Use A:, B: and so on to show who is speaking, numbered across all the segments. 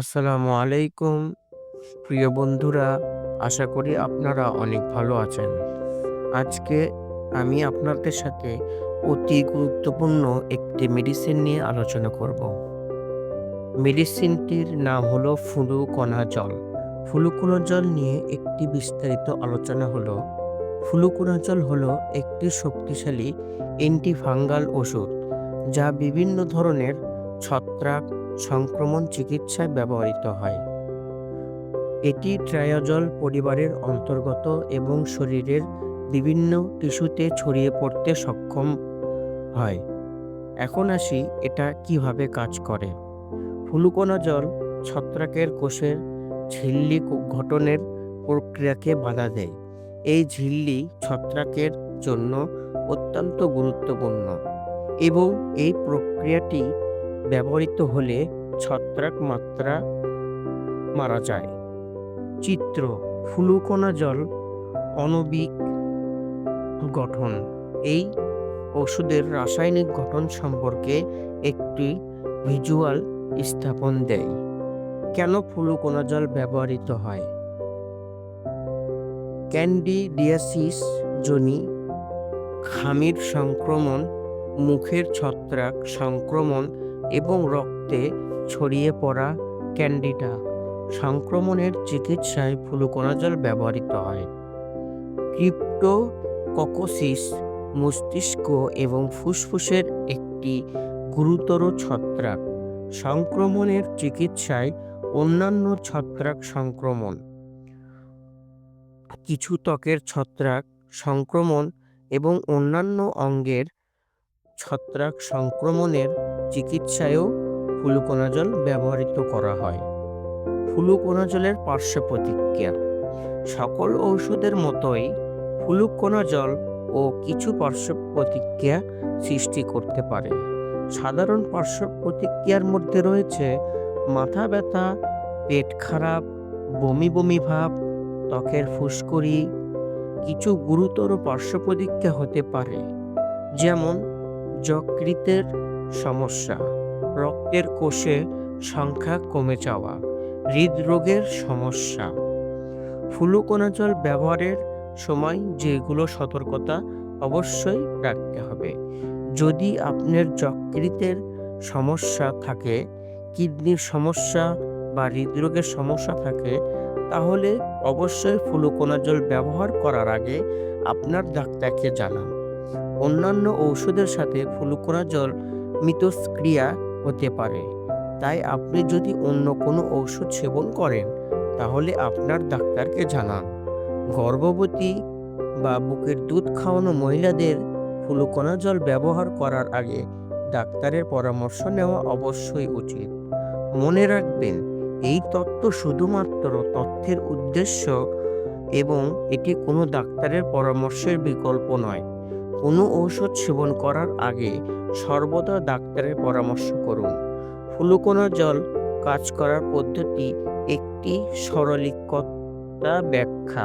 A: আসসালামু আলাইকুম। প্রিয় বন্ধুরা, আশা করি আপনারা অনেক ভালো আছেন। আজকে আমি আপনাদের সাথে অতি গুরুত্বপূর্ণ একটি মেডিসিন নিয়ে আলোচনা করব। মেডিসিনটির নাম হলো ফুলুকণা জল ফুলুকণা জল নিয়ে একটি বিস্তারিত আলোচনা হলো। ফুলুকণা জল হলো একটি শক্তিশালী অ্যান্টিফাঙ্গাল ওষুধ, যা বিভিন্ন ধরনের ছত্রাক সংক্রমণ চিকিৎসায় ব্যবহৃত হয়। এটি ট্রায়োজল পরিবারের অন্তর্গত এবং শরীরের বিভিন্ন টিস্যুতে ছড়িয়ে পড়তে সক্ষম হয়। এখন আসি এটা কীভাবে কাজ করে। ফুলুকণা জল ছত্রাকের কোষের ঝিল্লি গঠনের প্রক্রিয়াকে বাধা দেয়। এই ঝিল্লি ছত্রাকের জন্য অত্যন্ত গুরুত্বপূর্ণ এবং এই প্রক্রিয়াটি ব্যবহৃত হলে ছত্রাক মাত্রা মারা যায়। চিত্র ফুলুকণা জল অনবিক গঠন। এই ওষুধের রাসায়নিক গঠন সম্পর্কে একটি ভিজুয়াল স্থাপন দেয়। কেন ফুলুকণা জল ব্যবহৃত হয়? ক্যান্ডিডিয়াসিস জনি খামির সংক্রমণ, মুখের ছত্রাক সংক্রমণ এবং রক্তে ছড়িয়ে পড়া ক্যান্ডিডা সংক্রমণের চিকিৎসায় ফ্লুকোনা জল ব্যবহৃত হয়। ক্রিপ্টোককোসিস মস্তিষ্ক এবং ফুসফুসের একটি গুরুতর ছত্রাক। সংক্রমণের চিকিৎসায় অন্যান্য ছত্রাক সংক্রমণ। কিছু ত্বকের ছত্রাক সংক্রমণ এবং অন্যান্য অঙ্গের ছত্রাক সংক্রমণের চিকিৎসায়ও ফ্লুকোনাজল ব্যবহৃত করা হয়। ফ্লুকোনাজলের পার্শ্ব প্রতিক্রিয়া। সকল ঔষধের মতোই ফ্লুকোনাজল ও কিছু পার্শ্ব প্রতিক্রিয়া সৃষ্টি করতে পারে। সাধারণ পার্শ্ব প্রতিক্রিয়ার মধ্যে রয়েছে মাথা ব্যথা, পেট খারাপ, বমি বমি ভাব, ত্বকের ফুসকুড়ি। কিছু গুরুতর পার্শ্ব প্রতিক্রিয়া হতে পারে, যেমন যকৃতের সমস্যা। রক্তের কোষে সংখ্যা কমে যাওয়া, হৃদরোগের সমস্যা। ফ্লুকোনা জল ব্যবহারের সময় যেগুলো সতর্কতা অবশ্যই রাখতে হবে। যদি আপনার যকৃতের সমস্যা থাকে, কিডনির সমস্যা বা হৃদরোগের সমস্যা থাকে, তাহলে অবশ্যই ফ্লুকোনা জল ব্যবহার করার আগে আপনার ডাক্তারকে জানান। অন্যান্য ঔষধের সাথে ফ্লুকোনা জল মিতস্ক্রিয়া হতে পারে। তাই আপনি যদি অন্য কোনো ঔষধ সেবন করেন, তাহলে আপনার ডাক্তারকে জানান। গর্ভবতী বা বুকের দুধ খাওয়ানো মহিলাদের ফ্লুকোনা জল ব্যবহার করার আগে ডাক্তারের পরামর্শ নেওয়া অবশ্যই উচিত। মনে রাখবেন, এই তত্ত্ব শুধুমাত্র তথ্যের উদ্দেশ্য এবং এটি কোনো ডাক্তারের পরামর্শের বিকল্প নয়। কোনো ঔষধ সেবন করার আগে সর্বদা ডাক্তারের পরামর্শ করুন। ফ্লুকোনা জল কাজ করার পদ্ধতি একটি সরলিকতা ব্যাখ্যা।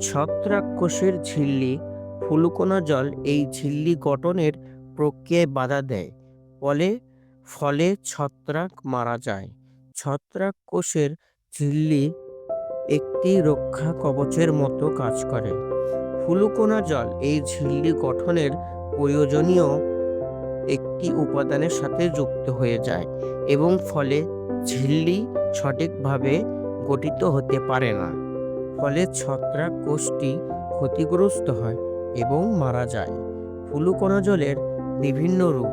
A: ছত্রাক কোষের ঝিল্লি ফুলুকোনা জল এই ঝিল্লি গঠনের প্রক্রিয়ায় বাধা দেয়, ফলে ফলে ছত্রাক মারা যায়। ছত্রাক কোষের ঝিল্লি একটি রক্ষা কবচের মতো কাজ করে। ফুলুকোনা জল এই ঝিল্লি গঠনের প্রয়োজনীয় একটি উপাদানের সাথে যুক্ত হয়ে যায় এবং ফলে ঝিল্লি সঠিকভাবে গঠিত হতে পারে না। ফলে ছত্রাক কোষটি ক্ষতিগ্রস্ত হয় এবং মারা যায়। ফুলুকোনা জলের বিভিন্ন রূপ।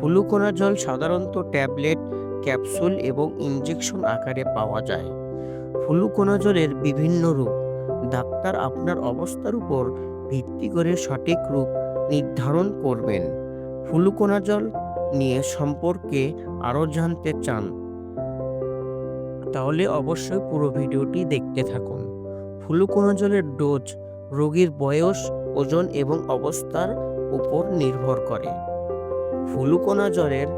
A: ফুলুকোনা জল সাধারণত ট্যাবলেট, ক্যাপসুল এবং ইঞ্জেকশন আকারে পাওয়া যায়। ফুলুকোনা জলের বিভিন্ন রূপ। ডাক্তার আপনার অবস্থার উপর ভিত্তি করে সঠিক রূপ নির্ধারণ করবেন। ফুলুকণা জল নিয়ে সম্পর্কে আরও জানতে চান, তাহলে অবশ্যই পুরো ভিডিওটি দেখতে থাকুন। ফ্লুকোনা জলের ডোজ রোগীর বয়স, ওজন এবং অবস্থার উপর নির্ভর করে। ফ্লুকোনা জলের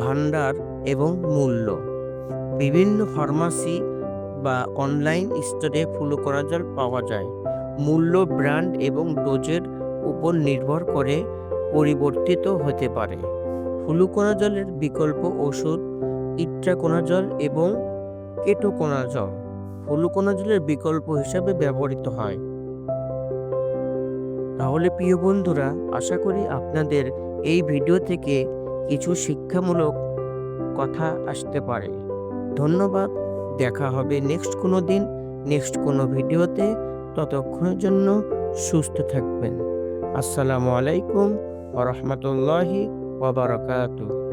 A: ভান্ডার এবং মূল্য। বিভিন্ন ফার্মাসি বা অনলাইন স্টোরে ফ্লুকোনা জল পাওয়া যায়। মূল্য, ব্র্যান্ড এবং ডোজের উপর নির্ভর করে পরিবর্তিত হতে পারে। ফ্লুকোনা জলের বিকল্প ওষুধ ইট্রাকোনাজল এবং কেটোকোনাজল ফ্লুকোনাজলের বিকল্প হিসাবে ব্যবহৃত হয়। তাহলে প্রিয় বন্ধুরা, আশা করি আপনাদের এই ভিডিও থেকে কিছু শিক্ষামূলক কথা আসতে পারে। ধন্যবাদ। দেখা হবে নেক্সট কোনো দিন নেক্সট কোনো ভিডিওতে। ততক্ষণের জন্য সুস্থ থাকবেন। আসসালামু আলাইকুম ওরহমতুল্লাহি ওবরাকাতুহ